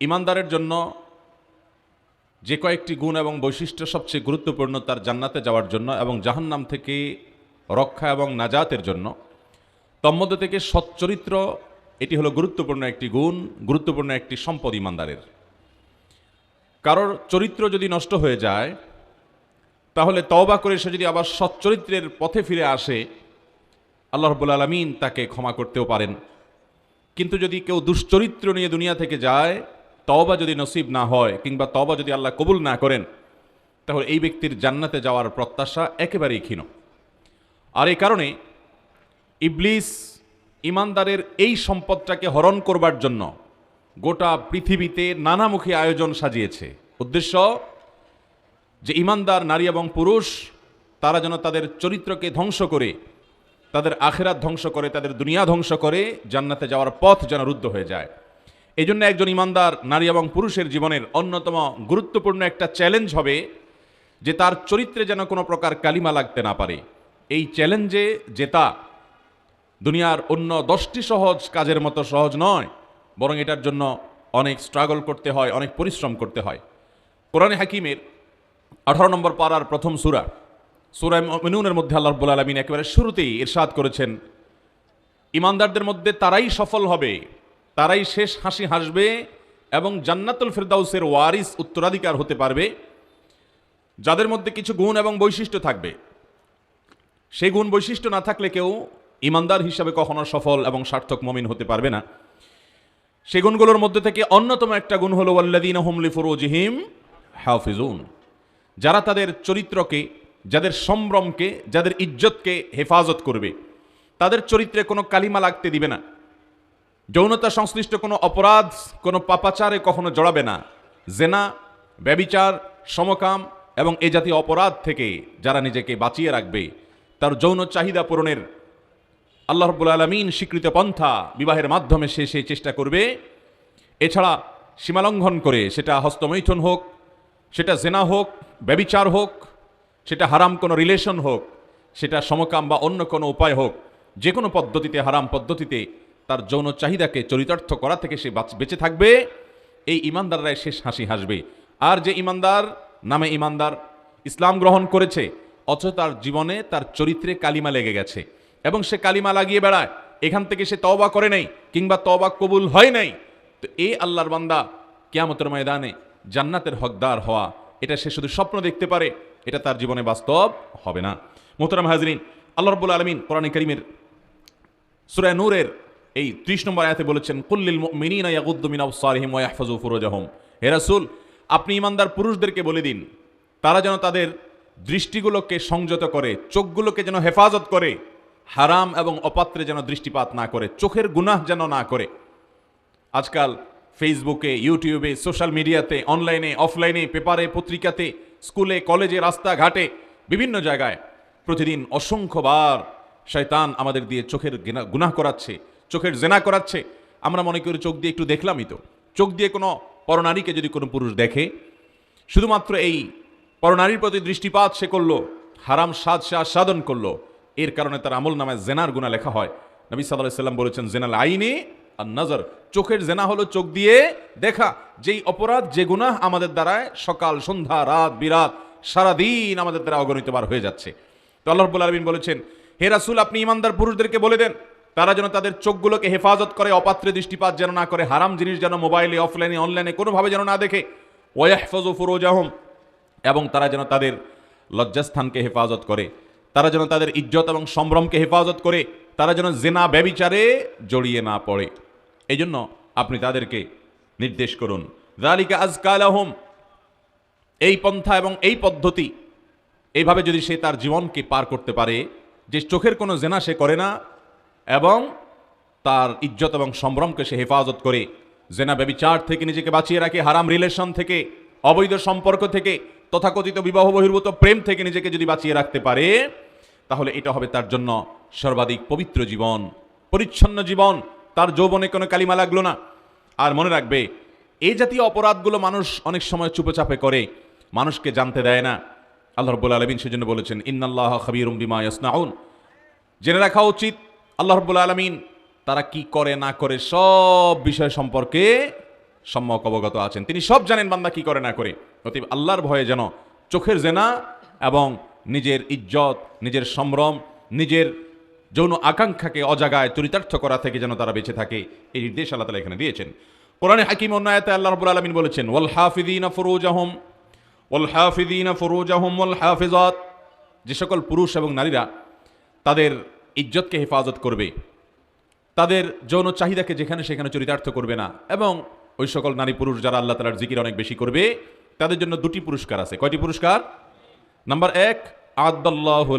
ইমানদারের জন্য যে কয়েকটি গুণ এবং বৈশিষ্ট্য সবচেয়ে গুরুত্বপূর্ণ তার জান্নাতে যাওয়ার জন্য এবং জাহান্নাম থেকে রক্ষা এবং নাজাতের জন্য, তন্মধ্য থেকে সচ্চরিত্র, এটি হলো গুরুত্বপূর্ণ একটি গুণ, গুরুত্বপূর্ণ একটি সম্পদ ইমানদারের। কারোর চরিত্র যদি নষ্ট হয়ে যায়, তাহলে তওবা করে সে যদি আবার সচ্চরিত্রের পথে ফিরে আসে, আল্লাহ রব্বুল আলমিন তাকে ক্ষমা করতেও পারেন। কিন্তু যদি কেউ দুশ্চরিত্র নিয়ে দুনিয়া থেকে যায় তওবা যদি নসিব না হয় কিংবা তওবা যদি আল্লাহ কবুল না করেন, তাহলে এই ব্যক্তির জান্নাতে যাওয়ার প্রত্যাশা একেবারেই ক্ষীণ। আর এই কারণে ইবলিস ইমানদারের এই সম্পদটাকে হরণ করবার জন্য গোটা পৃথিবীতে নানামুখী আয়োজন সাজিয়েছে। উদ্দেশ্য, যে ইমানদার নারী এবং পুরুষ, তারা যেন তাদের চরিত্রকে ধ্বংস করে, তাদের আখেরাত ধ্বংস করে, তাদের দুনিয়া ধ্বংস করে, জান্নাতে যাওয়ার পথ যেন রুদ্ধ হয়ে যায়। এই জন্য একজন ইমানদার নারী এবং পুরুষের জীবনের অন্যতম গুরুত্বপূর্ণ একটা চ্যালেঞ্জ হবে যে তার চরিত্রে যেন কোনো প্রকার কালিমা লাগতে না পারে। এই চ্যালেঞ্জে জেতা দুনিয়ার অন্য দশটি সহজ কাজের মতো সহজ নয়, বরং এটার জন্য অনেক স্ট্রাগল করতে হয়, অনেক পরিশ্রম করতে হয়। কোরআনে হাকিমের আঠারো নম্বর পাড়ার প্রথম সুরা সুরা মিনুনের মধ্যে আল্লাহ রব্বুল আলমিন একেবারে শুরুতেই ইরশাদ করেছেন, ইমানদারদের মধ্যে তারাই সফল হবে তারাই শেষ হাসি হাসবে এবং জান্নাতুল ফেরদাউসের ওয়ারিস উত্তরাধিকার হতে পারবে, যাদের মধ্যে কিছু গুণ এবং বৈশিষ্ট্য থাকবে। সেই গুণ বৈশিষ্ট্য না থাকলে কেউ ইমানদার হিসাবে কখনো সফল এবং সার্থক মমিন হতে পারবে না। সে গুণগুলোর মধ্যে থেকে অন্যতম একটা গুণ হলো ওয়াল্লাদিন হুমলি ফুরুজিহিম হাফিজুন যারা তাদের চরিত্রকে, যাদের সম্ভ্রমকে, যাদের ইজ্জতকে হেফাজত করবে। তাদের চরিত্রে কোনো কালিমা লাগতে দিবে না। যৌনতা সংশ্লিষ্ট কোনো অপরাধ, কোনো পাপাচারে কখনো জড়াবে না। জেনা, ব্যবিচার, সমকাম এবং এ জাতীয় অপরাধ থেকে যারা নিজেকে বাঁচিয়ে রাখবে, তার যৌন চাহিদা পূরণের আল্লাহ রব্বুল আলমিন স্বীকৃত পন্থা বিবাহের মাধ্যমে সে সেই চেষ্টা করবে। এছাড়া সীমালঙ্ঘন করে সেটা হস্তমৈথুন হোক, সেটা জেনা হোক, ব্যবিচার হোক, সেটা হারাম কোনো রিলেশন হোক, সেটা সমকাম বা অন্য কোনো উপায় হোক, যে কোনো পদ্ধতিতে, হারাম পদ্ধতিতে তার যৌন চাহিদাকে চরিতার্থ করা থেকে সে বাঁচ- থাকবে। এই ইমানদাররাই শেষ হাসি হাসবে। আর যে ইমানদার, নামে ইমানদার, ইসলাম গ্রহণ করেছে, অথচ তার জীবনে তার চরিত্রে কালিমা লেগে গেছে এবং সে কালিমা লাগিয়ে বেড়ায়। এখান থেকে সে তওবা করে নাই কিংবা তওবা কবুল হয় নাই। তো এই আল্লাহর বান্দা কিয়ামতের ময়দানে জান্নাতের হকদার হওয়া, এটা সে শুধু স্বপ্ন দেখতে পারে, এটা তার জীবনে বাস্তব হবে না। মোহতারাম হাজরিন, আল্লাহ রব্বুল আলমিন কোরআন করিমের সুরায় নূরের এই ত্রিশ নম্বর আয়াতে বলেছেন কুল্লিল মিনিনা ইয়াগুদ্দু মিন আবসারিহিম ওয়া ইয়াহফাজু ফুরুজাহুম। হে রাসূল, আপনি ইমানদার পুরুষদেরকে বলে দিন, তারা যেন তাদের দৃষ্টিগুলোকে সংযত করে, চোখগুলোকে যেন হেফাজত করে, হারাম এবং অপাত্রে যেন দৃষ্টিপাত না করে, চোখের গুনাহ যেন না করে। আজকাল ফেসবুকে, ইউটিউবে, সোশ্যাল মিডিয়াতে, অনলাইনে, অফলাইনে, পেপারে, পত্রিকাতে, স্কুলে, কলেজে, রাস্তাঘাটে, বিভিন্ন জায়গায় প্রতিদিন অসংখ্যবার শয়তান আমাদের দিয়ে চোখের গুনাহ করাচ্ছে। চোখের জেনা করাচ্ছে। আমরা মনে করি চোখ দিয়ে একটু দেখলামই তো। চোখ দিয়ে কোনো পরনারীকে যদি কোনো পুরুষ দেখে, শুধুমাত্র এই পরনারীর প্রতি দৃষ্টিপাত সে করল, হারাম সাদ সে আস্বাদন করল, এর কারণে তার আমল নামায় জেনার গুণা লেখা হয়। নবী সাল্লাহ সাল্লাম বলেছেন, জেনাল আইনে আর নজর। চোখের জেনা হলো চোখ দিয়ে দেখা। যেই অপরাধ, যে গুনাহ আমাদের দ্বারায় সকাল, সন্ধ্যা, রাত, বিরাত, সারাদিন আমাদের দ্বারা অগণিতবার হয়ে যাচ্ছে। তো আল্লাহ রব্বুল আলমিন বলেছেন, হে রাসুল, আপনি ইমানদার পুরুষদেরকে বলে দেন তারা যেন তাদের চোখগুলোকে হেফাজত করে, অপাত্রে দৃষ্টিপাত যেন না করে, হারাম জিনিস যেন মোবাইলে, অফলাইনে, অনলাইনে কোনোভাবে যেন না দেখে। ওয়াহফাজু ফুরোজাহম। এবং তারা যেন তাদের লজ্জাস্থানকে হেফাজত করে, তারা যেন তাদের ইজ্জত এবং সম্ভ্রমকে হেফাজত করে, তারা যেন জেনা ব্যবিচারে জড়িয়ে না পড়ে। এই জন্য আপনি তাদেরকে নির্দেশ করুন। রালিকা আজকালাহম। এই পন্থা এবং এই পদ্ধতি, এইভাবে যদি সে তার জীবনকে পার করতে পারে, যে চোখের কোনো জেনা সে করে না এবং তার ইজ্জত এবং সম্ভ্রমকে সে হেফাজত করে। জেনা ব্যবিচার থেকে নিজেকে বাঁচিয়ে রাখে, হারাম রিলেশন থেকে, অবৈধ সম্পর্ক থেকে, তথাকথিত বিবাহ বহির্ভূত প্রেম থেকে নিজেকে যদি বাঁচিয়ে রাখতে পারে, তাহলে এটা হবে তার জন্য সর্বাধিক পবিত্র জীবন, পরিচ্ছন্ন জীবন। তার যৌবনে কোনো কালিমা লাগল না। আর মনে রাখবে, এই জাতীয় অপরাধগুলো মানুষ অনেক সময় চুপেচাপে করে, মানুষকে জানতে দেয় না। আল্লাহ রব্বুল আলমিন সেজন্য বলেছেন, ইন্নাল্লাহ খাবিরুম বিমা ইয়াসনাউন। জেনে রাখা উচিত আল্লাহ রব্বুল আলমিন তারা কি করে, না করে, সব বিষয় সম্পর্কে সম্যক অবগত আছেন। তিনি সব জানেন বান্দা কি করে, না করে। অতএব আল্লাহর ভয়ে যেন চোখের জেনা এবং নিজের ইজ্জত, নিজের সম্ভ্রম, নিজের যৌন আকাঙ্ক্ষাকে অজাগায় চরিতার্থ করা থেকে যেন তারা বেঁচে থাকে, এই নির্দেশ আল্লাহ তালা এখানে দিয়েছেন। কোরআনে হাকিম অন্যায়তে আল্লাহ রবুল আলমিন বলেছেন, ওয়াল হাফিদিন ফরুজাহম, ওয়াল হাফিদিন ফরুজাহম ওয়াল হাফিজত যে সকল পুরুষ এবং নারীরা তাদের ইজ্জতকে হেফাজত করবে। তাদের যৌন চাহিদাকে যেখানে সেখানে চরিতার্থ করবে না। এবং ওই সকল নারী পুরুষ যারা আল্লাহ তালার জিকির অনেক বেশি করবে, তাদের জন্য দুটি পুরস্কার আছে। কয়টি পুরস্কার? নাম্বার এক, আদাল্লাহ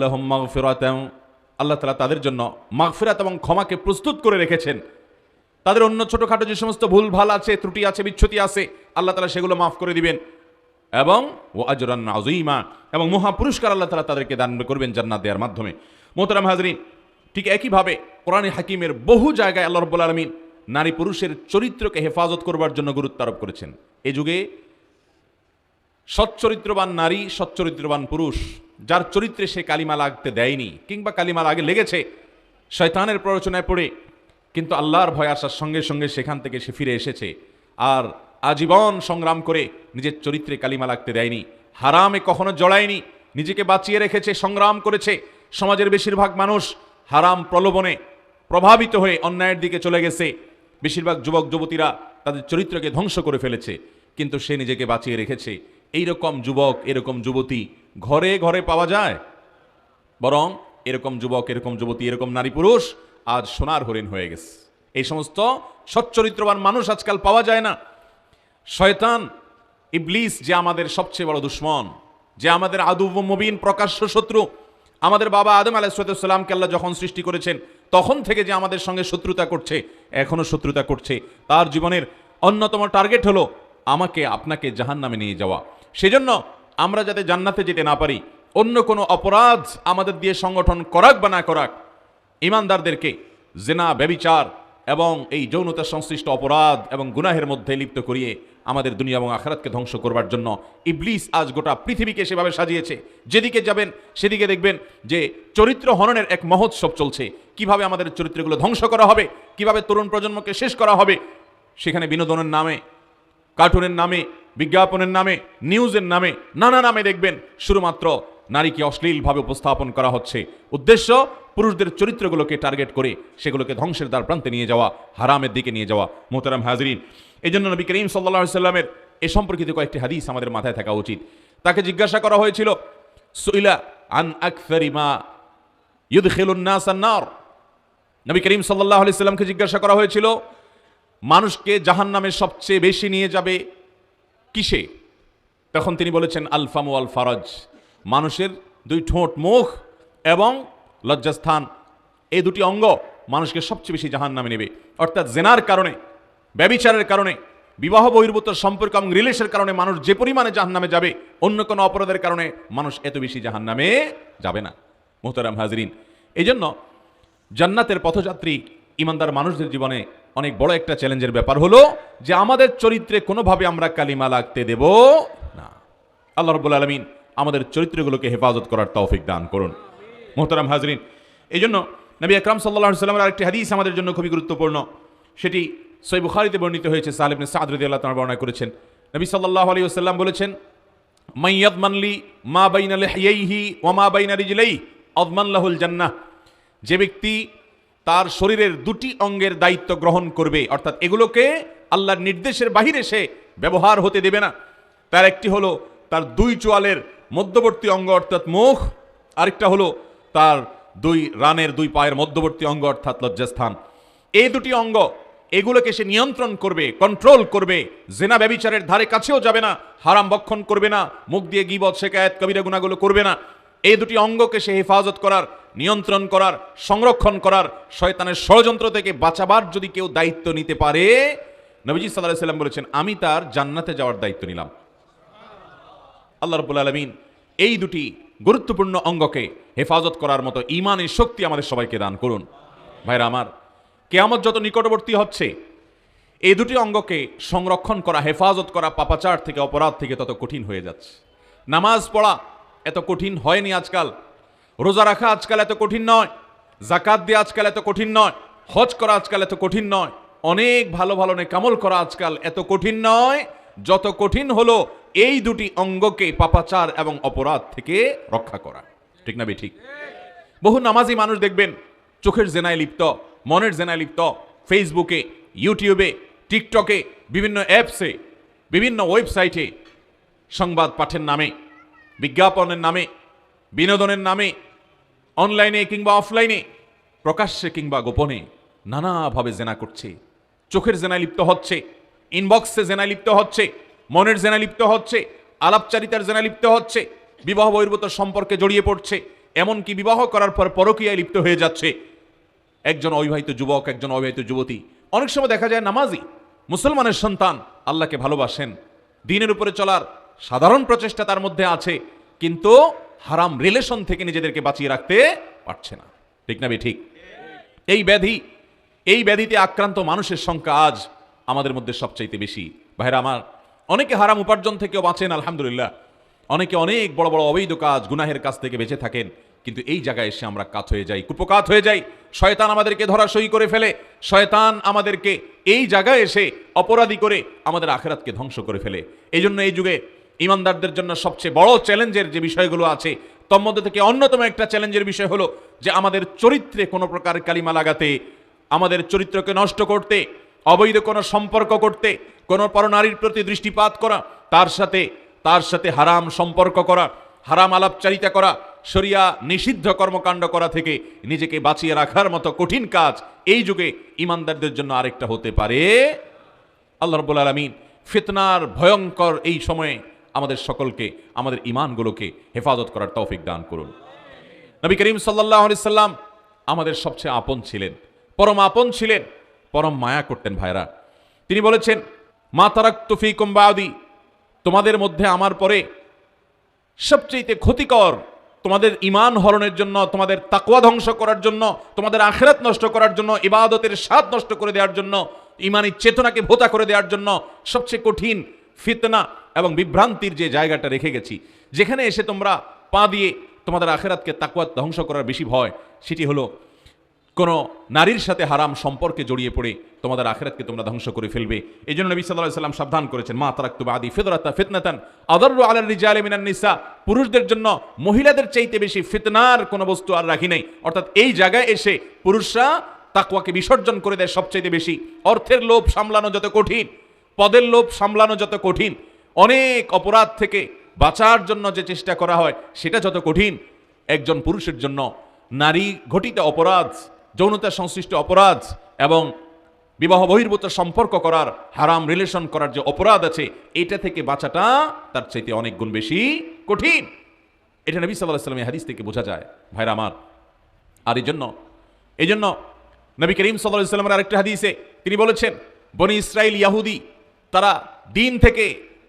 আল্লাহ তালা তাদের জন্য মাগফিরাত এবং ক্ষমাকে প্রস্তুত করে রেখেছেন। তাদের অন্য ছোটোখাটো যে সমস্ত ভুল ভালো আছে, ত্রুটি আছে, বিচ্ছুতি আছে, আল্লাহ তালা সেগুলো মাফ করে দিবেন। এবং ও আজরান আজইমা এবং মহা পুরস্কার আল্লাহ তালা তাদেরকে দান করবেন জান্নাত দেওয়ার মাধ্যমে। মোহতারাম হাজরিন ঠিক একইভাবে কোরআনে হাকিমের বহু জায়গায় আল্লাহ রব্বুল আলমিন নারী পুরুষের চরিত্রকে হেফাজত করবার জন্য গুরুত্ব আরোপ করেছেন। এ যুগে সচ্চরিত্রবান নারী, সচ্চরিত্রবান পুরুষ, যার চরিত্রে সে কালিমা লাগতে দেয়নি কিংবা কালিমা লাগে লেগেছে, শয়তানের প্ররোচনায় পড়ে, কিন্তু আল্লাহর ভয় আসার সঙ্গে সঙ্গে সেখান থেকে সে ফিরে এসেছে আর আজীবন সংগ্রাম করে নিজের চরিত্রে কালিমা লাগতে দেয়নি, হারামে কখনো জড়ায়নি, নিজেকে বাঁচিয়ে রেখেছে, সংগ্রাম করেছে, সমাজের বেশিরভাগ মানুষ হারাম প্রলোভনে প্রভাবিত হয়ে অন্যায়ের দিকে চলে গেছে। বেশিরভাগ যুবক, যুবতীরা তাদের চরিত্রকে ধ্বংস করে ফেলেছে, কিন্তু সে নিজেকে বাঁচিয়ে রেখেছে। এই রকম যুবক, এরকম যুবতী ঘরে ঘরে পাওয়া যায়। বরং এরকম যুবক, এরকম যুবতী, এরকম নারী পুরুষ আজ সোনার হরিণ হয়ে গেছে। এই সমস্ত সচ্চরিত্রবান মানুষ আজকাল পাওয়া যায় না। শয়তান, ইবলিস যে আমাদের সবচেয়ে বড় দুশ্মন, যে আমাদের আদুব মবিন, প্রকাশ্য শত্রু আমাদের বাবা আদম আলাইসালামকে আল্লাহ যখন সৃষ্টি করেছেন, তখন থেকে যে আমাদের সঙ্গে শত্রুতা করছে এখনও শত্রুতা করছে। তার জীবনের অন্যতম টার্গেট হলো আমাকে, আপনাকে জাহান নামে নিয়ে যাওয়া। সেজন্য আমরা যাতে জান্নাতে যেতে না পারি, অন্য কোনো অপরাধ আমাদের দিয়ে সংগঠন করাক বা না করাক, ইমানদারদেরকে জেনা, ব্যবিচার এবং এই যৌনতা সংশ্লিষ্ট অপরাধ এবং গুনাহের মধ্যে লিপ্ত করিয়ে আমাদের দুনিয়া এবং আখারাতকে ধ্বংস করবার জন্য ইবলিস আজ গোটা পৃথিবীকে সেভাবে সাজিয়েছে। যেদিকে যাবেন, সেদিকে দেখবেন যে চরিত্র হননের এক মহোৎসব চলছে। কীভাবে আমাদের চরিত্রগুলো ধ্বংস করা হবে, কীভাবে তরুণ প্রজন্মকে শেষ করা হবে, সেখানে বিনোদনের নামে, কার্টুনের নামে, বিজ্ঞাপনের নামে, নিউজের নামে, নানা নামে দেখবেন শুধুমাত্র নারীকে অশ্লীলভাবে উপস্থাপন করা হচ্ছে। উদ্দেশ্য, পুরুষদের চরিত্রগুলোকে টার্গেট করে সেগুলোকে ধ্বংসের দ্বার প্রান্তে নিয়ে যাওয়া, হারামের দিকে নিয়ে যাওয়া। মোহতারাম হাজরিন এই জন্য নবী করিম সাল্লা সাল্লামের এ সম্পর্কিত কয়েকটি হাদিস আমাদের মাথায় থাকা উচিত। তাকে জিজ্ঞাসা করা হয়েছিল, সুইলা আন আকসারিমা ইউদ খেলুন্নাসান্নার নবী করিম সাল্লাহ আলি সাল্লামকে জিজ্ঞাসা করা হয়েছিল, মানুষকে জাহান নামে সবচেয়ে বেশি নিয়ে যাবে কিসে? তখন তিনি বলেছেন, আলফামু আল ফারজ মানুষের দুই ঠোঁট মুখ এবং লজ্জাস্থান এই দুটি অঙ্গ মানুষকে সবচেয়ে বেশি জাহান নামে নেবে। অর্থাৎ জেনার কারণে ব্যবিচারের কারণে, বিবাহ বহির্ভূত সম্পর্ক এবং রিলেশের কারণে মানুষ যে পরিমাণে জাহান নামে যাবে, অন্য কোনো অপরাধের কারণে মানুষ এত বেশি জাহান নামে যাবে না। মোহতারাম হাজরিন এই জন্য জান্নাতের পথযাত্রী, ইমানদার মানুষদের জীবনে অনেক বড় একটা চ্যালেঞ্জের ব্যাপার হলো যে আমাদের চরিত্রে কোনোভাবে আমরা কালিমা লাগতে দেব না। আল্লাহ রব্বুল আলমিন আমাদের চরিত্রগুলোকে হেফাজত করার তৌফিক দান করুন। মোহতারাম হাজরিন এই জন্য নবী আকরাম সাল্লাহ সাল্লামের আরেকটি হাদিস আমাদের জন্য খুবই গুরুত্বপূর্ণ। সেটি সই বুখারিতে বর্ণিত হয়েছে, সাহেব সাদ রদি আল্লাহ তাঁর বর্ণনা করেছেন। নবী সাল্লাহ আলী আসাল্লাম বলেছেন মাইয়াদ মানলি মা বাইনা লেহাইহি ও মা বাইনা রিজলাই অদমাল্লাহুল জান্নাহ। যে ব্যক্তি তার শরীরের দুটি অঙ্গের দায়িত্ব গ্রহণ করবে, অর্থাৎ এগুলোকে আল্লাহর নির্দেশের বাহিরে সে ব্যবহার হতে দেবে না। তার একটি হলো তার দুই চোয়ালের মধ্যবর্তী অঙ্গ, অর্থাৎ মুখ, আরেকটা হলো তার দুই রানের দুই পায়ের মধ্যবর্তী অঙ্গ, অর্থাৎ লজ্জাস্থান। এই দুটি অঙ্গ এগুলোকে সে নিয়ন্ত্রণ করবে কন্ট্রোল করবে। জেনা ব্যবিচারের ধারে কাছেও যাবে না, হারাম বক্ষণ করবে না, মুখ দিয়ে গিবত শেখায়ত কবিরা গুণাগুলো করবে না। এই দুটি অঙ্গকে সে হেফাজত করার, নিয়ন্ত্রণ করার, সংরক্ষণ করার, শয়তানের ষড়যন্ত্র থেকে বাঁচাবার যদি কেউ দায়িত্ব নিতে পারে, নবীজি সাল্লাহ সাল্লাম বলেছেন, আমি তার জান্নাতে যাওয়ার দায়িত্ব নিলাম। আল্লাহ রবুল আলমিন এই দুটি গুরুত্বপূর্ণ অঙ্গকে হেফাজত করার মতো ইমানের শক্তি আমাদের সবাইকে দান করুন। ভাইরা আমার কেয়ামত যত নিকটবর্তী হচ্ছে, এই দুটি অঙ্গকে সংরক্ষণ করা, হেফাজত করা পাপাচার থেকে, অপরাধ থেকে তত কঠিন হয়ে যাচ্ছে। নামাজ পড়া এত কঠিন হয়নি আজকাল। রোজা রাখা আজকাল এত কঠিন নয়। জাকাত দিয়ে আজকাল এত কঠিন নয়। হজ করা আজকাল এত কঠিন নয়। অনেক ভালো ভালো নে কামল করা আজকাল এত কঠিন নয়। যত কঠিন হলো, এই দুটি অঙ্গকে পাপাচার এবং অপরাধ থেকে রক্ষা করা। ঠিক না বে ঠিক? বহু নামাজি মানুষ দেখবেন, চোখের জেনায় লিপ্ত। মনের জেনায় লিপ্ত। ফেসবুকে ইউটিউবে টিকটকে বিভিন্ন অ্যাপসে বিভিন্ন ওয়েবসাইটে সংবাদ পাঠের নামে, বিজ্ঞাপনের নামে, বিনোদনের নামে অনলাইনে কিংবা অফলাইনে প্রকাশ্যে কিংবা গোপনে নানাভাবে জেনা করছে। চোখের জেনায় লিপ্ত হচ্ছে ইনবক্সে জেনায় লিপ্ত হচ্ছে, মনের জেনায় লিপ্ত হচ্ছে, আলাপচারিতার জেনায় লিপ্ত হচ্ছে বিবাহ বহির্ভূত সম্পর্কে জড়িয়ে পড়ছে, এমনকি বিবাহ করার পর পরকীয়ায় লিপ্ত হয়ে যাচ্ছে। একজন অবিবাহিত যুবক, একজন অবিবাহিত যুবতী। অনেক সময় দেখা যায় নামাজি, মুসলমানের সন্তান, আল্লাহকে ভালোবাসেন। দিনের উপরে চলার সাধারণ প্রচেষ্টা তার মধ্যে আছে, কিন্তু হারাম রিলেশন থেকে নিজেদেরকে বাঁচিয়ে রাখতে পারছে না। ঠিক না ঠিক? এই ব্যাধি, এই ব্যাধিতে আক্রান্ত মানুষের সংখ্যা আজ আমাদের মধ্যে সবচাইতে বেশি। ভাইরা আমার, অনেকে হারাম উপার্জন থেকেও বাঁচেন, আলহামদুলিল্লাহ। অনেকে অনেক বড় বড় অবৈধ কাজ, গুনাহের কাছ থেকে বেঁচে থাকেন। কিন্তু এই জায়গায় এসে আমরা কাত হয়ে যাই, কুপকাত হয়ে যাই। শয়তান আমাদেরকে ধরাশয়ী করে ফেলে। শয়তান আমাদেরকে এই জায়গায় এসে অপরাধী করে আমাদের আখেরাতকে ধ্বংস করে ফেলে। এই জন্য এই যুগে ইমানদারদের জন্য সবচেয়ে বড় চ্যালেঞ্জের যে বিষয়গুলো আছে, তোর মধ্যে থেকে অন্যতম একটা চ্যালেঞ্জের বিষয় হলো যে আমাদের চরিত্রে কোনো প্রকার কালিমা লাগাতে, আমাদের চরিত্রকে নষ্ট করতে, অবৈধ কোনো সম্পর্ক করতে, কোনো পরনারীর প্রতি দৃষ্টিপাত করা, তার সাথে তার সাথে হারাম সম্পর্ক করা, হারাম আলাপচারিতা করা শরিয়া নিষিদ্ধ কর্মকাণ্ড করা থেকে নিজেকে বাঁচিয়ে রাখার মতো কঠিন কাজ এই যুগে ইমানদারদের জন্য আরেকটা হতে পারে। আল্লাহ রব্বুল আলমিন ফিতনার ভয়ঙ্কর এই সময়ে আমাদের সকলকে, আমাদের ইমানগুলোকে হেফাজত করার তৌফিক দান করুন। নবী করিম সাল্লাহ সাল্লাম আমাদের সবচেয়ে আপন ছিলেন, পরম আপন ছিলেন, পরম মায়া করতেন ভাইরা। তিনি বলেছেন, মা তারাক তুফি কুম্বাদি তোমাদের মধ্যে আমার পরে সবচেয়ে ক্ষতিকর তোমাদের ইমান হরণের জন্য, তোমাদের তাকুয়া ধ্বংস করার জন্য, তোমাদের আখেরাত নষ্ট করার জন্য, ইবাদতের স্বাদ নষ্ট করে দেওয়ার জন্য, ইমানি চেতনাকে ভোতা করে দেওয়ার জন্য সবচেয়ে কঠিন ফিতনা এবং বিভ্রান্তির যে জায়গাটা রেখে গেছি, যেখানে এসে তোমরা পা দিয়ে তোমাদের আখেরাতকে তাকুয়া ধ্বংস করার বেশি ভয়, সেটি হলো কোনো নারীর সাথে হারাম সম্পর্কে জড়িয়ে পড়ে তোমাদের আখেরাতকে তোমরা ধ্বংস করে ফেলবে। এই জন্য নবী সাল্লাহ সাল্লাম সাবধান করেছেন, মা তারাক্তু আদি ফেদরাতা ফিতনাতান আদর্র আলার রিজাল মিনান নিসা। পুরুষদের জন্য মহিলাদের চাইতে বেশি ফিতনার কোনো বস্তু আর রাখি নাই। অর্থাৎ এই জায়গায় এসে পুরুষরা তাকুয়াকে বিসর্জন করে দেয় সবচাইতে বেশি। অর্থের লোভ সামলানো যত কঠিন, পদের লোভ সামলানো যত কঠিন, অনেক অপরাধ থেকে বাঁচার জন্য যে চেষ্টা করা হয় সেটা যত কঠিন, একজন পুরুষের জন্য নারী ঘটিত অপরাধ যৌনতা সংশ্লিষ্ট অপরাধ এবং বিবাহ বহির্ভূত সম্পর্ক করার হারাম রিলেশন করার যে অপরাধ আছে, এটা থেকে বাঁচাটা তার চাইতে অনেক গুণ বেশি কঠিন। এটা নবী সাল্লাহ সাল্লামের হাদিস থেকে বোঝা যায়। ভাইরা আমার, আর এই জন্য এই জন্য নবী করিম সাল্লাহ সাল্লামের আরেকটা হাদিসে তিনি বলেছেন, বনি ইসরায়েল ইয়াহুদি, তারা দিন থেকে,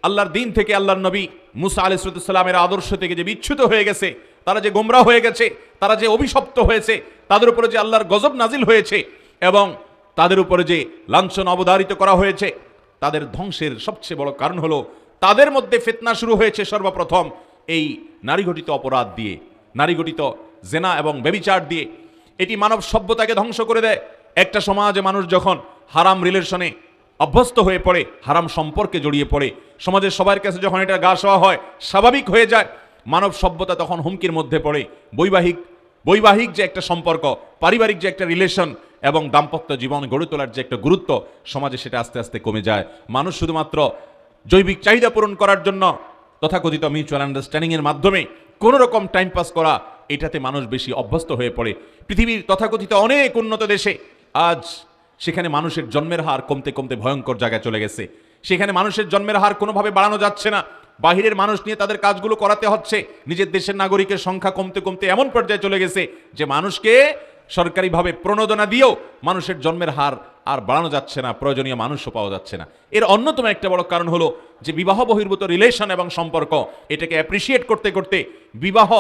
আল্লাহর দিন থেকে আল্লাহর নবী মুসা আলিসাল্লামের আদর্শ থেকে যে বিচ্ছুত হয়ে গেছে তারা যে গোমরা হয়ে গেছে, তারা যে অভিশপ্ত হয়েছে, তাদের উপরে যে আল্লাহর গজব নাজিল হয়েছে এবং তাদের উপরে যে লাঞ্ছন অবধারিত করা হয়েছে, তাদের ধ্বংসের সবচেয়ে বড় কারণ হলো তাদের মধ্যে ফেতনা শুরু হয়েছে সর্বপ্রথম এই নারীঘটিত অপরাধ দিয়ে, নারীঘটিত জেনা এবং ব্যবিচার দিয়ে। এটি মানব সভ্যতাকে ধ্বংস করে দেয়। একটা সমাজে মানুষ যখন হারাম রিলেশনে অভ্যস্ত হয়ে পড়ে, হারাম সম্পর্কে জড়িয়ে পড়ে, সমাজের সবার কাছে যখন এটা গা সওয়া হয়, স্বাভাবিক হয়ে যায়। মানব সভ্যতা তখন হুমকির মধ্যে পড়ে। বৈবাহিক বৈবাহিক যে একটা সম্পর্ক, পারিবারিক যে একটা রিলেশন এবং দাম্পত্য জীবন গড়ে তোলার যে একটা গুরুত্ব, সমাজে সেটা আস্তে আস্তে কমে যায়। মানুষ শুধুমাত্র জৈবিক চাহিদা পূরণ করার জন্য তথাকথিত মিউচুয়াল আন্ডারস্ট্যান্ডিংয়ের মাধ্যমে কোনো রকম টাইম পাস করা, এটাতে মানুষ বেশি অভ্যস্ত হয়ে পড়ে। পৃথিবীর তথাকথিত অনেক উন্নত দেশে আজ সেখানে মানুষের জন্মের হার কমতে কমতে ভয়ঙ্কর জায়গায় চলে গেছে। সেখানে মানুষের জন্মের হার কোনোভাবে বাড়ানো যাচ্ছে না। বাহিরের মানুষ নিয়ে তাদের কাজগুলো করাতে হচ্ছে। নিজের দেশের নাগরিকের সংখ্যা কমতে কমতে এমন পর্যায়ে চলে গেছে যে মানুষকে সরকারিভাবে প্রণোদনা দিয়েও মানুষের জন্মের হার আর বাড়ানো যাচ্ছে না, প্রয়োজনীয় মানুষও পাওয়া যাচ্ছে না। এর অন্যতম একটা বড় কারণ হলো যে বিবাহ বহির্ভূত রিলেশন এবং সম্পর্ক, এটাকে অ্যাপ্রিসিয়েট করতে করতে বিবাহ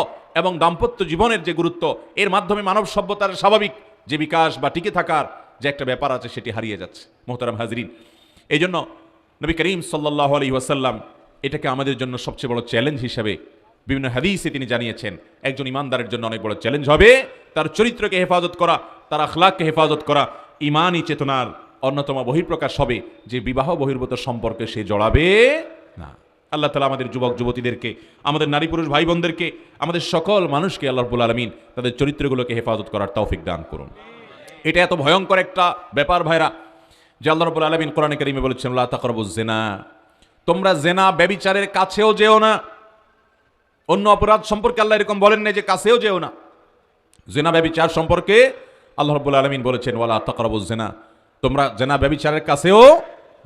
এবং দাম্পত্য জীবনের যে গুরুত্ব, এর মাধ্যমে মানব সভ্যতার স্বাভাবিক যে বিকাশ বা টিকে থাকার যে একটা ব্যাপার আছে, সেটি হারিয়ে যাচ্ছে। মোহতারাম হাজরিন এই জন্য নবী করিম সাল্লাহ আলী ওয়াসাল্লাম এটাকে আমাদের জন্য সবচেয়ে বড় চ্যালেঞ্জ হিসেবে বিভিন্ন হাদিসে তিনি জানিয়েছেন, একজন ইমানদারের জন্য অনেক বড় চ্যালেঞ্জ হবে। তার চরিত্রকে হেফাজত করা, তার আখলাককে হেফাজত করা ইমানই চেতনার অন্যতম বহির্প্রকাশ হবে যে বিবাহ বহির্ভূত সম্পর্কে সে জড়াবে না। আল্লাহ তালা আমাদের যুবক, যুবতীদেরকে, আমাদের নারী পুরুষ ভাই বোনদেরকে আমাদের সকল মানুষকে আল্লাহ রব্বুল আলমিন তাদের চরিত্রগুলোকে হেফাজত করার তৌফিক দান করুন। এটা এত ভয়ঙ্কর একটা ব্যাপার ভাইরা যে আল্লাহ আলমিন কোরআন করিমে বলেছেন তাকরবু জেনা তোমরা জেনা ব্যবিচারের কাছেও যেও না। অন্য অপরাধ সম্পর্কে আল্লাহ এরকম বলেন না যে কাছেও যেও না। জেনা ব্যবিচার সম্পর্কে আল্লাহ রব্বুল আলমিন বলেছেন, ওয়ালা তাকরাবু জেনা তোমরা জেনা ব্যবিচারের কাছেও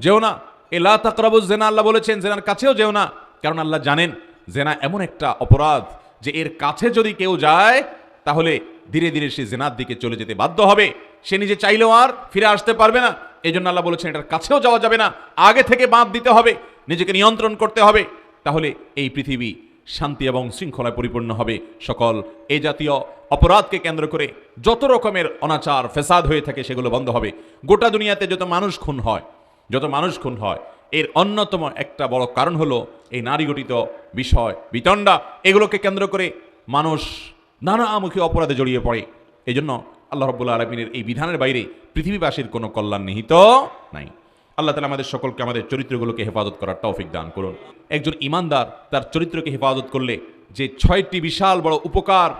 যেও না। এলা তাকরাবু জেনা আল্লাহ বলেছেন, জেনার কাছেও যেও না কারণ আল্লাহ জানেন জেনা এমন একটা অপরাধ যে এর কাছে যদি কেউ যায়, তাহলে ধীরে ধীরে সে জেনার দিকে চলে যেতে বাধ্য হবে। সে নিজে চাইলেও আর ফিরে আসতে পারবে না। এই জন্য আল্লাহ বলেছেন, এটার কাছেও যাওয়া যাবে না, আগে থেকে বাঁধ দিতে হবে, নিজেকে নিয়ন্ত্রণ করতে হবে, তাহলে এই পৃথিবী শান্তি এবং শৃঙ্খলায় পরিপূর্ণ হবে। সকল এ জাতীয় অপরাধকে কেন্দ্র করে যত রকমের অনাচার ফেসাদ হয়ে থাকে, সেগুলো বন্ধ হবে। গোটা দুনিয়াতে যত মানুষ খুন হয়, যত মানুষ খুন হয়, এর অন্যতম একটা বড় কারণ হলো এই নারী গঠিত বিষয়, বিতণ্ডা, এগুলোকে কেন্দ্র করে মানুষ নানামুখী অপরাধে জড়িয়ে পড়ে। এই জন্য আল্লাহ রব্বুল্লা আলমিনের এই বিধানের বাইরে পৃথিবীবাসীর কোনো কল্যাণ নিহিত নাই। আল্লাহ তালা আমাদের সকলকে আমাদের চরিত্রগুলোকে হেফাজত করার তৌফিক দান করুন। একজন ইমানদার তার চরিত্রকে হেফাজত করলে যে ছয়টি বিশাল বড় উপকার,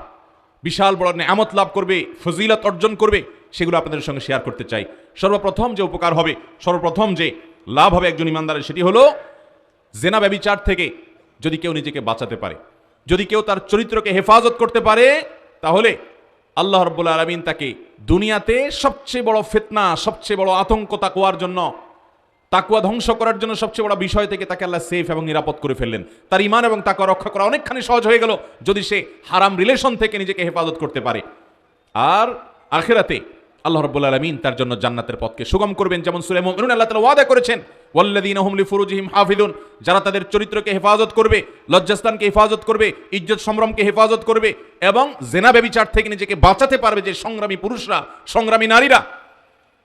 বিশাল বড় নেয়ামত লাভ করবে, ফজিলত অর্জন করবে, সেগুলো আপনাদের সঙ্গে শেয়ার করতে চাই। সর্বপ্রথম যে উপকার হবে, সর্বপ্রথম যে লাভ হবে একজন ইমানদারের সেটি হলো জেনা ব্যবিচার থেকে যদি কেউ নিজেকে বাঁচাতে পারে, যদি কেউ তার চরিত্রকে হেফাজত করতে পারে, তাহলে আল্লাহ রব্বুল আলমিন তাকে দুনিয়াতে সবচেয়ে বড় ফেতনা, সবচেয়ে বড় আতঙ্ক তাকুয়ার জন্য তাকুয়া ধ্বংস করার জন্য সবচেয়ে বড় বিষয় থেকে তাকে আল্লাহ সেফ এবং নিরাপদ করে ফেললেন। তার ইমান এবং তাকে রক্ষা করা অনেকখানি সহজ হয়ে গেল, যদি সে হারাম রিলেশন থেকে নিজেকে হেফাজত করতে পারে। আর আখেরাতে আল্লাহ রব্বুল আলমিন তার জন্য জান্নাতের পথকে সুগম করবেন। যেমন সুলেম আল্লাহ তালা ওয়াদা করেছেন ওয়াল্লাদিন হুমলি ফুরুজিহিম হাফিদুন যারা তাদের চরিত্রকে হেফাজত করবে লজ্জাস্তানকে হেফাজত করবে, ইজ্জত সম্ভ্রমকে হেফাজত করবে এবং জেনা ব্যবিচার থেকে নিজেকে বাঁচাতে পারবে যে সংগ্রামী পুরুষরা, সংগ্রামী নারীরা।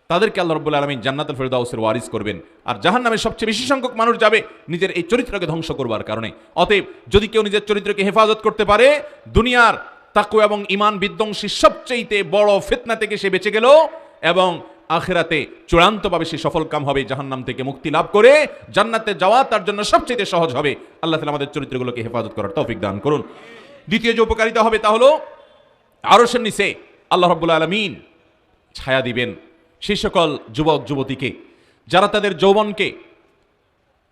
তাদেরকে আল্লাহ রব্বুল আলমিন জান্নাতুল ফেরদাউসের ওয়ারিস করবেন। আর জাহান নামে সবচেয়ে বেশি সংখ্যক মানুষ যাবে নিজের এই চরিত্রকে ধ্বংস করবার কারণে। অতএব যদি কেউ নিজের চরিত্রকে হেফাজত করতে পারে, দুনিয়ার তাকু এবং ইমান বিধ্বংসী সবচেয়েতে বড় ফিতনা থেকে সে বেঁচে গেল এবং আখেরাতে চূড়ান্তভাবে সে সফল কাম হবে, জাহান্নাম থেকে মুক্তি লাভ করে, জান্নাতে যাওয়া তার জন্য সবচেয়ে সহজ হবে। আল্লাহ তালা আমাদের চরিত্রগুলোকে হেফাজত করার তৌফিক দান করুন। দ্বিতীয় যে উপকারিতা হবে তা হলো, আরশের নিচে আল্লাহ রব্বুল আলমিন ছায়া দিবেন সেই সকল যুবক, যুবতীকে, যারা তাদের যৌবনকে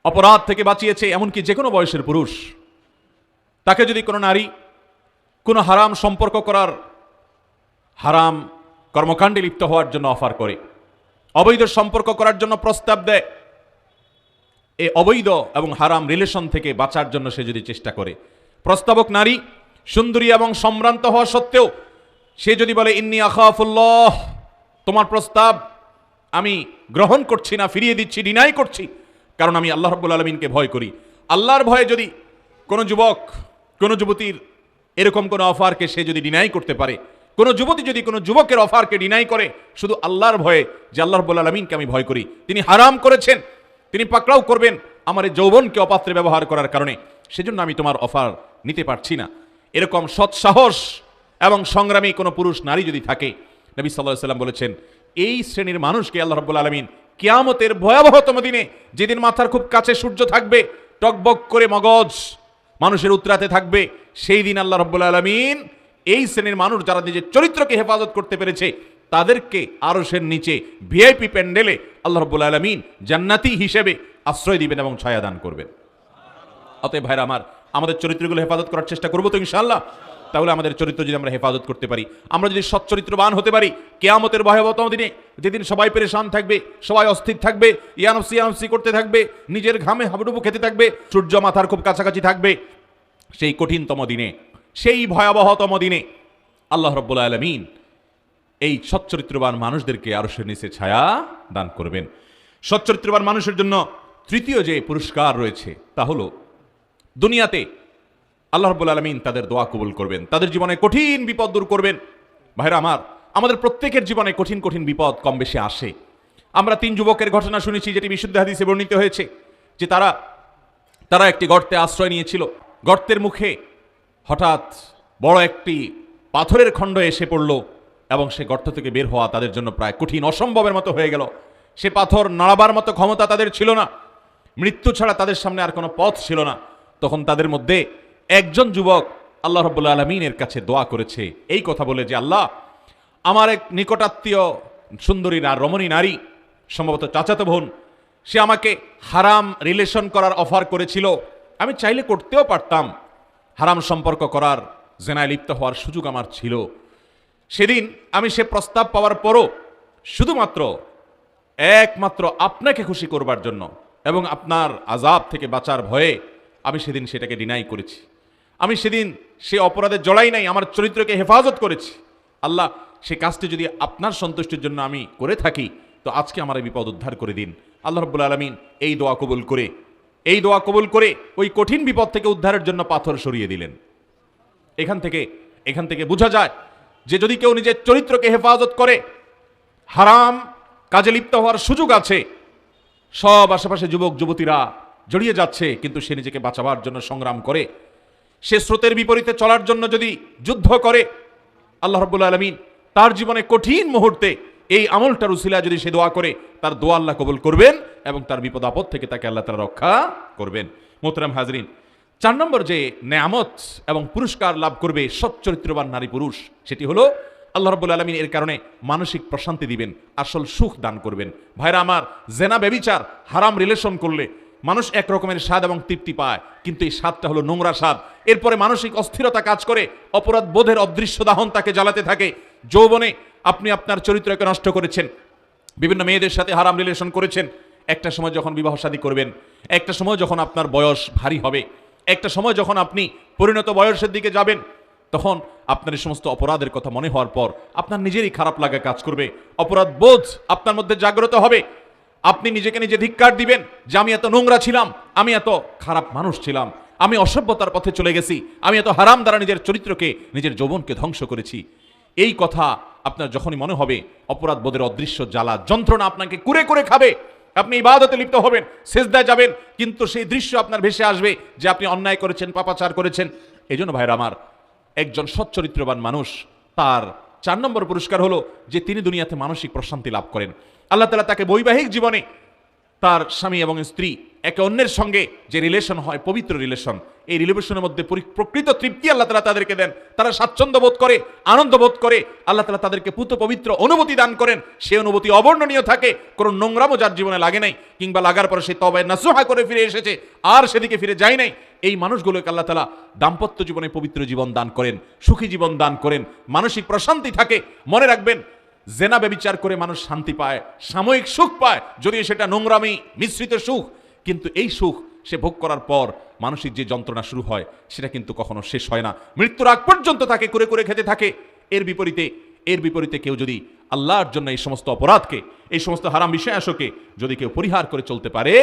অপরাধ থেকে বাঁচিয়েছে, এমনকি যে কোনো বয়সের পুরুষ, তাকে যদি কোনো নারী কোনো হারাম সম্পর্ক করার হারাম কর্মকাণ্ডে লিপ্ত হওয়ার জন্য অফার করে। অবৈধ সম্পর্ক করার জন্য প্রস্তাব দেয়। এ অবৈধ এবং হারাম রিলেশন থেকে বাঁচার জন্য সে যদি চেষ্টা করে। প্রস্তাবক নারী, সুন্দরী এবং সম্ভ্রান্ত হওয়া সত্ত্বেও সে যদি বলে, ইন্নি আখাফুল্লাহ, তোমার প্রস্তাব আমি গ্রহণ করছি না, ফিরিয়ে দিচ্ছি ডিনাই করছি, কারণ আমি আল্লাহ রব্বুল আলমিনকে ভয় করি। আল্লাহর ভয়ে যদি কোনো যুবক, কোনো যুবতীর এরকম কোনো অফারকে সে যদি ডিনাই করতে পারে, কোনো যুবতী যদি কোনো যুবকের অফারকে ডিনাই করে, শুধু আল্লাহর ভয়ে, যে আল্লাহ রব্বুল আলমিনকে আমি ভয় করি, তিনি হারাম করেছেন, তিনি পাকড়াও করবেন, আমার এই যৌবনকে অপাত্রে ব্যবহার করার কারণে, সেজন্য আমি তোমার অফার নিতে পারছি না। এরকম সৎসাহস এবং সংগ্রামী কোনো পুরুষ, নারী যদি থাকে, নবী সাল্লাহ সাল্লাম বলেছেন, এই শ্রেণির মানুষকে আল্লাহ রব্বুল আলমিন কিয়ামতের ভয়াবহতম দিনে, যেদিন মাথার খুব কাছে সূর্য থাকবে, টকবক করে মগজ মানুষের উত্তরাতে থাকবে, সেই দিন আল্লাহ রব্বুল আলমিন এই শ্রেণির মানুষ যারা নিজের চরিত্রকে হেফাজত করতে পেরেছে, তাদেরকে আরসের নিচে ভিআইপি প্যান্ডেলে আল্লাহ রব্বুল আলমিন জান্নাতি হিসেবে আশ্রয় দিবেন এবং ছায়া দান করবেন। অতএব ভাইরা আমার, আমাদের চরিত্রগুলো হেফাজত করার চেষ্টা করব তো ইনশাল্লাহ তাহলে আমাদের চরিত্র যদি আমরা হেফাজত করতে পারি, আমরা যদি সচ্চরিত্রবান হতে পারি, কেয়ামতের ভয়াবহতম দিনে যেদিন সবাই পেরেশান থাকবে, সবাই অস্থির থাকবে, ইয়ানফসি ইয়ানফসি করতে থাকবে, নিজের ঘামে হাবুডুবু খেতে থাকবে, সূর্য মাথার খুব কাছাকাছি থাকবে, সেই কঠিনতম দিনে, সেই ভয়াবহতম দিনে আল্লাহ রব্বুল আলমিন এই সচ্চরিত্রবান মানুষদেরকে আরও সে নিচে ছায়া দান করবেন। সচ্চরিত্রবান মানুষের জন্য তৃতীয় যে পুরস্কার রয়েছে, তা হলো দুনিয়াতে আল্লাহ রব্বুল আলমিন তাদের দোয়া কবুল করবেন। তাদের জীবনে কঠিন বিপদ দূর করবেন। ভাইরা আমার, আমাদের প্রত্যেকের জীবনে কঠিন কঠিন বিপদ কম বেশি আসে। আমরা তিন যুবকের ঘটনা শুনেছি, যেটি বিশুদ্ধ হাদিসে বর্ণিত হয়েছে, যে তারা তারা একটি গর্তে আশ্রয় নিয়েছিল। গর্তের মুখে হঠাৎ বড় একটি পাথরের খণ্ড এসে পড়ল এবং সে গর্ত থেকে বের হওয়া তাদের জন্য প্রায় কঠিন, অসম্ভবের মতো হয়ে গেল। সে পাথর নাড়াবার মতো ক্ষমতা তাদের ছিল না। মৃত্যু ছাড়া তাদের সামনে আর কোনো পথ ছিল না। তখন তাদের মধ্যে একজন যুবক আল্লাহ রব্বুল্লা আলমিনের কাছে দোয়া করেছে। এই কথা বলে যে, আল্লাহ, আমার এক নিকটাত্মীয় সুন্দরী না, রমণী নারী, সম্ভবত চাচাতো বোন, সে আমাকে হারাম রিলেশন করার অফার করেছিল। আমি চাইলে করতেও পারতাম। হারাম সম্পর্ক করার জেনায় লিপ্ত হওয়ার সুযোগ আমার ছিল। সেদিন আমি সে প্রস্তাব পাওয়ার পরও শুধুমাত্র, একমাত্র আপনাকে খুশি করবার জন্য এবং আপনার আজাব থেকে বাঁচার ভয়ে আমি সেদিন সেটাকে ডিনাই করেছি। আমি সেদিন সে অপরাধে জড়াই নাই, আমার চরিত্রকে হেফাজত করেছি। আল্লাহ, সে কাজটি যদি আপনার সন্তুষ্টির জন্য আমি করে থাকি, তো আজকে আমার এই বিপদ উদ্ধার করে দিন। আল্লাহ রব্বুল আলমিন এই দোয়া কবুল করে, এই দোয়া কবুল করে ওই কঠিন বিপদ থেকে উদ্ধারের জন্য পাথর সরিয়ে দিলেন। এখান থেকে এখান থেকে বোঝা যায় যে যদি কেউ নিজের চরিত্রকে হেফাজত করে, হারাম কাজে লিপ্ত হওয়ার সুযোগ আছে, সব আশেপাশে যুবক যুবতীরা জড়িয়ে যাচ্ছে, কিন্তু সে নিজেকে বাঁচাবার জন্য সংগ্রাম করে সে স্রোতের বিপরীতে চলার জন্য যদি যুদ্ধ করে, আল্লাহ রব্বুল আলমিন তার জীবনে কঠিন মুহূর্তে এই আমলটার উসিলা যদি সে দোয়া করে, তার দোয়া আল্লাহ কবুল করবেন এবং তার বিপদ আপদ থেকে তাকে আল্লাহ তারা রক্ষা করবেন। মোহতারাম হাজরিন, চার নম্বর যে নেয়ামত এবং পুরস্কার লাভ করবে সৎ চরিত্রবান নারী পুরুষ, সেটি হলো আল্লাহ রব্বুল আলমিন এর কারণে মানসিক প্রশান্তি দিবেন, আসল সুখ দান করবেন। ভাইরা আমার, জেনা বেবিচার হারাম রিলেশন করলে মানুষ এক রকমের স্বাদ এবং তৃপ্তি পায়, কিন্তু এই স্বাদটা হলো নোংরা স্বাদ। এরপরে মানসিক অস্থিরতা কাজ করে, অপরাধ বোধের অদৃশ্য দাহন তাকে জ্বালাতে থাকে। যৌবনে আপনি আপনার চরিত্রকে নষ্ট করেছেন, বিভিন্ন মেয়েদের সাথে হারাম রিলেশন করেছেন। একটা সময় যখন বিবাহ শাদী করবেন, একটা সময় যখন আপনার বয়স ভারী হবে, একটা সময় যখন আপনি পরিণত বয়সের দিকে যাবেন, তখন আপনার এই সমস্ত অপরাধের কথা মনে হওয়ার পর আপনার নিজেরই খারাপ লাগা কাজ করবে। অপরাধ বোধ আপনার মধ্যে জাগ্রত হবে। আপনি নিজেকে নিজে ধিক্কার দিবেন যে আমি এত নোংরা ছিলাম, আমি এত খারাপ মানুষ ছিলাম, আমি অসভ্যতার পথে চলে গেছি, আমি এত হারাম দ্বারা নিজের চরিত্রকে, নিজের যৌবনকে ধ্বংস করেছি। এই কথা আপনার যখনই মনে হবে, অপরাধ বোধের অদৃশ্য জ্বালা যন্ত্রণা আপনাকে কুরে করে খাবে। আপনি ইবাদতে লিপ্ত হবেন, সেজদায় যাবেন, কিন্তু সেই দৃশ্য আপনার ভেসে আসবে যে আপনি অন্যায় করেছেন, পাপাচার করেছেন। এই জন্য ভাইরা আমার, একজন সচ্চরিত্রবান মানুষ, তার চার নম্বর পুরস্কার হলো যে তিনি দুনিয়াতে মানসিক প্রশান্তি লাভ করেন। আল্লাহ তালা তাকে বৈবাহিক জীবনে তার স্বামী এবং স্ত্রী একে অন্যের সঙ্গে যে রিলেশন হয়, পবিত্র রিলেশন এই রিলেশনের মধ্যে পরি- প্রকৃত তৃপ্তি আল্লাহ তালা তাদেরকে দেন। তারা স্বাচ্ছন্দ্য বোধ করে, আনন্দ বোধ করে, আল্লাহ তালা তাদেরকে পুত পবিত্র অনুভূতি দান করেন। সে অনুভূতি অবর্ণনীয় থাকে, কোনো নোংরামও যার জীবনে লাগে নাই, কিংবা লাগার পরে সে তবে নাসুহা করে ফিরে এসেছে, আর সেদিকে ফিরে যায় নাই। এই মানুষগুলোকে আল্লাহ তালা দাম্পত্য জীবনে পবিত্র জীবন দান করেন, সুখী জীবন দান করেন, মানসিক প্রশান্তি থাকে। মনে রাখবেন জেনা বেবিচার করে মানুষ শান্তি পায়, সাময়িক সুখ পায়, যদিও সেটা নোংরামি মিশ্রিত সুখ, কিন্তু এই সুখ সে ভোগ করার পর মানসিক যে যন্ত্রণা শুরু হয়, সেটা কিন্তু কখনো শেষ হয় না। মৃত্যুর আগ পর্যন্ত তাকে করে করে খেতে থাকে। এর বিপরীতে এর বিপরীতে কেউ যদি আল্লাহর জন্য এই সমস্ত অপরাধকে, এই সমস্ত হারাম বিষয় আসকে যদি কেউ পরিহার করে চলতে পারে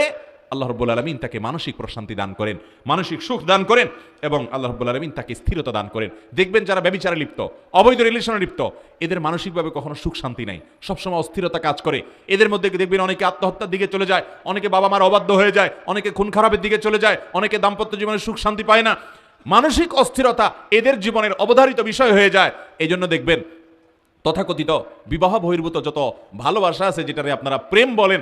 আল্লাহ রব্বুল আলমিন তাকে মানসিক প্রশান্তি দান করেন, মানসিক সুখ দান করেন এবং আল্লাহ রব্বুল আলমিন তাকে স্থিরতা দান করেন। দেখবেন যারা ব্যবিচারে লিপ্ত, অবৈধ রিলেশনে লিপ্ত, এদের মানসিকভাবে কখনো সুখ শান্তি নাই। সবসময় অস্থিরতা কাজ করে। এদের মধ্যে দেখবেন অনেকে আত্মহত্যার দিকে চলে যায়, অনেকে বাবা মার অবাধ্য হয়ে যায়, অনেকে খুন খারাপের দিকে চলে যায়, অনেকে দাম্পত্য জীবনে সুখ শান্তি পায় না। মানসিক অস্থিরতা এদের জীবনের অবধারিত বিষয় হয়ে যায়। এই জন্য দেখবেন তথাকথিত বিবাহ বহির্ভূত যত ভালোবাসা আছে যেটারে আপনারা প্রেম বলেন,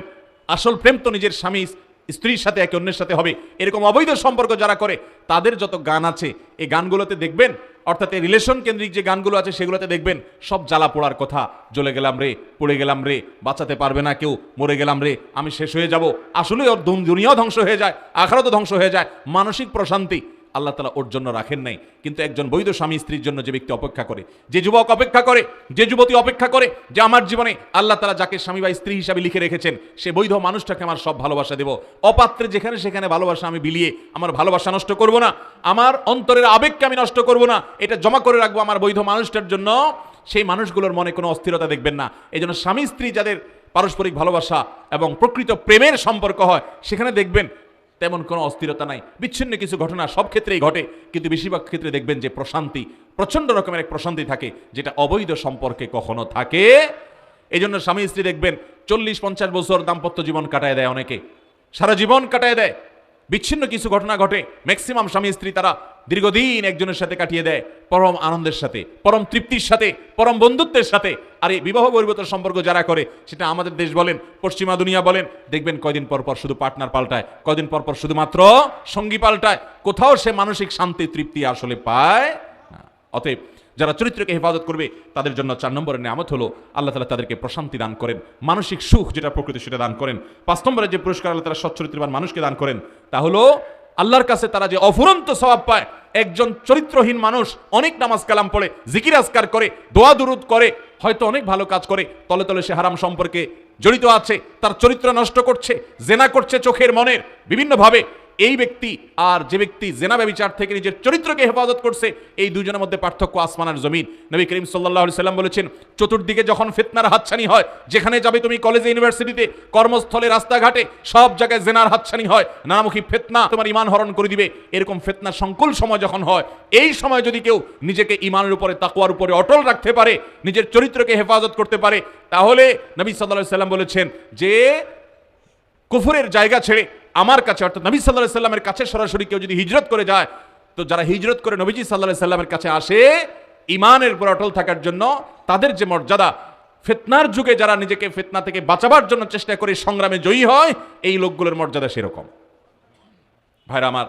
আসল প্রেম তো নিজের স্বামী স্ত্রীর সাথে একে অন্যের সাথে হবে, এরকম অবৈধ সম্পর্ক যারা করে, তাদের যত গান আছে, এই গানগুলোতে দেখবেন, অর্থাৎ এই রিলেশন কেন্দ্রিক যে গানগুলো আছে, সেগুলোতে দেখবেন, সব জ্বালা পোড়ার কথা। জ্বলে গেলাম রে, পড়ে গেলাম রে, বাঁচাতে পারবে না কেউ, মরে গেলাম রে, আমি শেষ হয়ে যাব। আসলে ওর দুনিয়াও ধ্বংস হয়ে যায় আখারও তো ধ্বংস হয়ে যায়, মানসিক প্রশান্তি আল্লাহ তালা ওর জন্য রাখেন নাই। কিন্তু একজন বৈধ স্বামী স্ত্রীর জন্য যে ব্যক্তি অপেক্ষা করে, যে যুবক অপেক্ষা করে, যে যুবতী অপেক্ষা করে, যে আমার জীবনে আল্লাহ তালা যাকে স্বামী বা স্ত্রী হিসাবে লিখে রেখেছেন, সে বৈধ মানুষটাকে আমার সব ভালোবাসা দেব। অপাত্রে যেখানে সেখানে ভালোবাসা আমি বিলিয়ে আমার ভালোবাসা নষ্ট করব না, আমার অন্তরের আবেগকে আমি নষ্ট করব না, এটা জমা করে রাখব আমার বৈধ মানুষটার জন্য। সেই মানুষগুলোর মনে কোনো অস্থিরতা দেখবেন না। এই জন্য স্বামী স্ত্রী যাদের পারস্পরিক ভালোবাসা এবং প্রকৃত প্রেমের সম্পর্ক হয়, সেখানে দেখবেন তেমন কোনো অস্থিরতা নাই। বিচ্ছিন্ন কিছু ঘটনা সব ক্ষেত্রেই ঘটে, কিন্তু বেশিরভাগ ক্ষেত্রে দেখবেন যে প্রশান্তি, প্রচণ্ড রকমের এক প্রশান্তি থাকে, যেটা অবৈধ সম্পর্কে কখনো থাকে। এই জন্য স্বামী স্ত্রী দেখবেন, চল্লিশ পঞ্চাশ বছর দাম্পত্য জীবন কাটায় দেয় অনেকে। সারা জীবন কাটায় দেয়। বিচ্ছিন্ন কিছু ঘটনা ঘটে ম্যাক্সিমাম স্বামী স্ত্রী তারা দীর্ঘদিন একজনের সাথে কাটিয়ে দেয়, পরম আনন্দের সাথে, পরম তৃপ্তির সাথে, পরম বন্ধুত্বের সাথে। আর এই বিবাহ বহির্ভূত সম্পর্ক যারা করে, সেটা আমাদের দেশ বলেন, পশ্চিমা দুনিয়া বলেন, দেখবেন কয়দিন পর পর শুধু পার্টনার পাল্টায়, কয়দিন পর পর শুধুমাত্র সঙ্গী পাল্টায়। কোথাও সে মানসিক শান্তি, তৃপ্তি আসলে পায় অতএব যারা চরিত্রকে হেফাজত করবে, তাদের জন্য চার নম্বরের নিয়ামত হলো, আল্লাহ তালা তাদেরকে প্রশান্তি দান করেন, মানসিক সুখ যেটা প্রকৃতি সেটা দান করেন। পাঁচ নম্বরে যে পুরস্কার আল্লাহ তালা সচ্চরিত্রবান মানুষকে দান করেন, তা হলো আল্লাহর কাছে তারা যে অফুরন্ত স্বভাব পায়, একজন চরিত্রহীন মানুষ অনেক নামাজ কালাম পড়ে, জিকির আজকার করে, দোয়া দুরুদ করে, হয়তো অনেক ভালো কাজ করে, তলে তলে সে হারাম সম্পর্কে জড়িত আছে, তার চরিত্র নষ্ট করছে, জেনা করছে চোখের মনের, বিভিন্নভাবে এই ব্যক্তি আর যে ব্যক্তি জেনা ব্যবিচার থেকে নিজের চরিত্রকে হেফাজত করছে, এই দুজনের মধ্যে পার্থক্য আসমানের জমিন। নবী করিম সাল্লাহ সাল্লাম বলেছেন, চতুর্দিকে যখন ফিতনার হাতছানি হয়, যেখানে যাবে তুমি কলেজে, ইউনিভার্সিটিতে, কর্মস্থলে, রাস্তাঘাটে, সব জায়গায় জেনার হাতছানি হয়। নানামুখী ফেতনা তোমার ইমান হরণ করে দিবে। এরকম ফেতনা সংকুল সময় যখন হয়, এই সময় যদি কেউ নিজেকে ইমানের উপরে তাকুয়ার উপরে অটল রাখতে পারে, নিজের চরিত্রকে হেফাজত করতে পারে, তাহলে নবী সাল্লাহ সাল্লাম বলেছেন যে, কুফুরের জায়গা ছেড়ে আমার কাছে, অর্থাৎ নবী সাল্লাহ সাল্লামের কাছে সরাসরি কেউ যদি হিজরত করে যায়, তো যারা হিজরত করে নবীজি সাল্লাহ সাল্লামের কাছে আসে ইমানের উপর অটল থাকার জন্য তাদের যে মর্যাদা, ফেতনার যুগে যারা নিজেকে ফেতনা থেকে বাঁচাবার জন্য চেষ্টা করে সংগ্রামে জয়ী হয়, এই লোকগুলোর মর্যাদা সেরকম। ভাইরা আমার,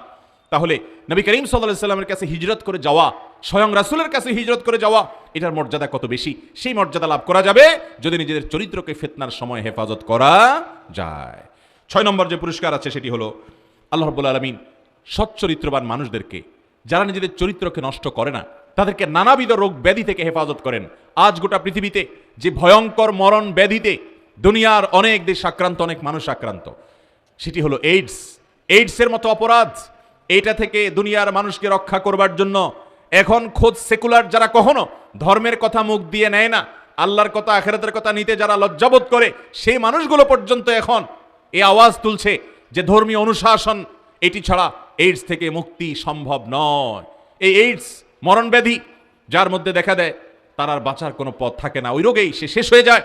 তাহলে নবী করিম সাল্লাহ সাল্লামের কাছে হিজরত করে যাওয়া, স্বয়ং রাসুলের কাছে হিজরত করে যাওয়া, এটার মর্যাদা কত বেশি? সেই মর্যাদা লাভ করা যাবে যদি নিজেদের চরিত্রকে ফেতনার সময় হেফাজত করা যায়। ছয় নম্বর যে পুরস্কার আছে সেটি হলো আল্লাহ রব্বুল আলমিন সচ্চরিত্রবান মানুষদেরকে, যারা নিজেদের চরিত্রকে নষ্ট করে না, তাদেরকে নানাবিধ রোগ ব্যাধি থেকে হেফাজত করেন। আজ গোটা পৃথিবীতে যে ভয়ঙ্কর মরণ ব্যাধিতে দুনিয়ার অনেক দেশ আক্রান্ত, অনেক মানুষ আক্রান্ত, সেটি হলো এইডস এইডসের মতো অপরাধ, এটা থেকে দুনিয়ার মানুষকে রক্ষা করবার জন্য এখন খোদ সেকুলার যারা কখনো ধর্মের কথা মুখ দিয়ে নেয় না, আল্লাহর কথা, আখেরাতের কথা নিতে যারা লজ্জাবোধ করে, সেই মানুষগুলো পর্যন্ত এখন এই আওয়াজ তুলছে যে ধর্মীয় অনুশাসন এটি ছাড়া এইডস থেকে মুক্তি সম্ভব নয়। এই এইডস মরণ ব্যাধি যার মধ্যে দেখা দেয় তার আর বাঁচার কোনো পথ থাকে না। ওই রোগেই সে শেষ হয়ে যায়।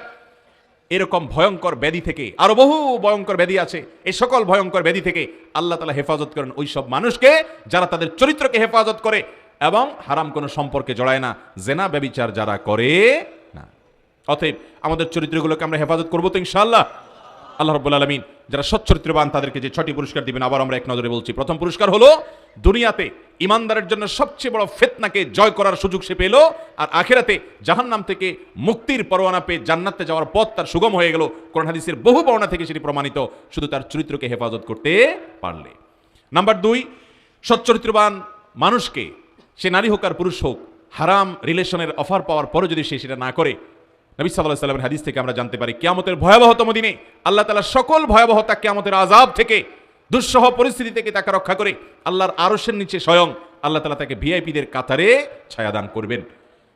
এরকম ভয়ঙ্কর ব্যাধি থেকে আরও বহু ভয়ঙ্কর ব্যাধি আছে। এই সকল ভয়ঙ্কর ব্যাধি থেকে আল্লাহ তালা হেফাজত করেন ওই সব মানুষকে যারা তাদের চরিত্রকে হেফাজত করে এবং হারাম কোনো সম্পর্কে জড়ায় না। জেনা, ব্যবিচার যারা করে না। অতএব আমাদের চরিত্রগুলোকে আমরা হেফাজত করব তো ইনশাআল্লাহ। আল্লাহ রব্বুল আলমিন যারা সচ্চরিত্রবান তাদেরকে যে ছটি পুরস্কার দিবেন, আবার আমরা এক নজরে বলছি। প্রথম পুরস্কার হলো, দুনিয়াতে ইমানদারের জন্য সবচেয়ে বড় ফেতনাকে জয় করার সুযোগ সে পেল, আর আখেরাতে জাহান্নাম থেকে মুক্তির পরোয়ানা পেয়ে জান্নাতে যাওয়ার পথ তার সুগম হয়ে গেল। কোরআন হাদিসের বহু বর্ণনা থেকে সেটি প্রমাণিত, শুধু তার চরিত্রকে হেফাজত করতে পারলে। নাম্বার দুই সচ্চরিত্রবান মানুষকে, সে নারী হোক আর পুরুষ হোক, হারাম রিলেশনের অফার পাওয়ার পরও যদি সে সেটা না করে নবী সাল্লাহ সাল্লামের হাদিস থেকে আমরা জানতে পারি, কেয়ামতের ভয়াবহতম দিনে আল্লাহ তালা সকল ভয়াবহতা কেয়ামতের আজাব থেকে, দুঃসহ পরিস্থিতি থেকে তাকে রক্ষা করে আল্লাহর আরসের নিচে স্বয়ং আল্লাহ তালা তাকে ভিআইপিদের কাতারে ছায়াদান করবেন।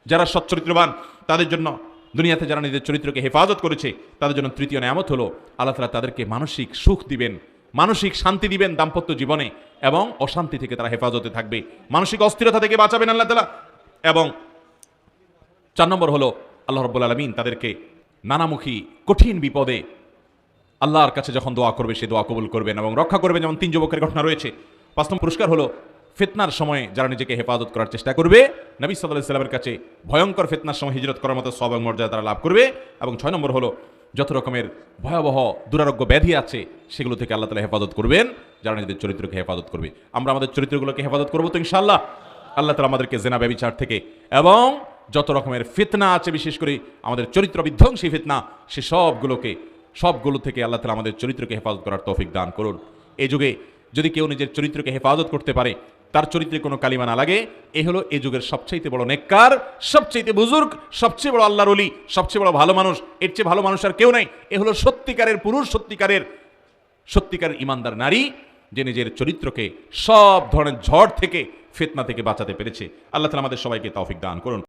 যারা সচ্চরিত্রবান তাদের জন্য দুনিয়াতে যারা নিজের চরিত্রকে হেফাজত করেছে, তাদের জন্য তৃতীয় নিয়ামত হলো, আল্লাহ তালা তাদেরকে মানসিক সুখ দিবেন, মানসিক শান্তি দিবেন দাম্পত্য জীবনে এবং অশান্তি থেকে তারা হেফাজতে থাকবে। মানসিক অস্থিরতা থেকে বাঁচাবেন আল্লাহ তালা এবং চার নম্বর হলো আল্লাহ রব্বুল আলমিন তাদেরকে নানামুখী কঠিন বিপদে আল্লাহর কাছে যখন দোয়া করবে, সে দোয়া কবুল করবেন এবং রক্ষা করবেন। যেমন তিন যুবকের ঘটনা রয়েছে। পাঁচ নম্বর পুরস্কার হলো ফিতনার সময় যারা নিজেকে হেফাজত করার চেষ্টা করবে, নবী সাল্লাহ সাল্লামের কাছে ভয়ঙ্কর ফিতনার সময় হিজরত করার মতো সব মর্যাদা তারা লাভ করবে। এবং ছয় নম্বর হলো যত রকমের ভয়াবহ, দুরারোগ্য ব্যাধি আছে, সেগুলো থেকে আল্লাহ তালা হেফাজত করবেন, যারা নিজেদের চরিত্রকে হেফাজত করবে। আমরা আমাদের চরিত্রগুলোকে হেফাজত করব তো ইনশাল্লাহ আল্লাহ তালা আমাদেরকে জেনা ব্যবিচার থেকে এবং যত রকমের ফিতনা আছে, বিশেষ করে আমাদের চরিত্র বিধ্বংসী ফিতনা, সে সবগুলোকে, সবগুলো থেকে আল্লাহ তালা আমাদের চরিত্রকে হেফাজত করার তৌফিক দান করুন। এই যুগে যদি কেউ নিজের চরিত্রকে হেফাজত করতে পারে, তার চরিত্রে কোনো কালিমা না লাগে। এ হলো এই যুগের সবচাইতে বড় নেককার, সবচাইতে বুজুর্গ, সবচেয়ে বড় আল্লাহর অলি সবচেয়ে বড় ভালো মানুষ। এর চেয়ে ভালো মানুষ আর কেউ নাই। এ হলো সত্যিকারের পুরুষ, সত্যিকারের সত্যিকারের ইমানদার নারী, যে নিজের চরিত্রকে সব ধরনের ঝড় থেকে, ফেতনা থেকে বাঁচাতে পেরেছে। আল্লাহ তালা আমাদের সবাইকে তৌফিক দান করুন।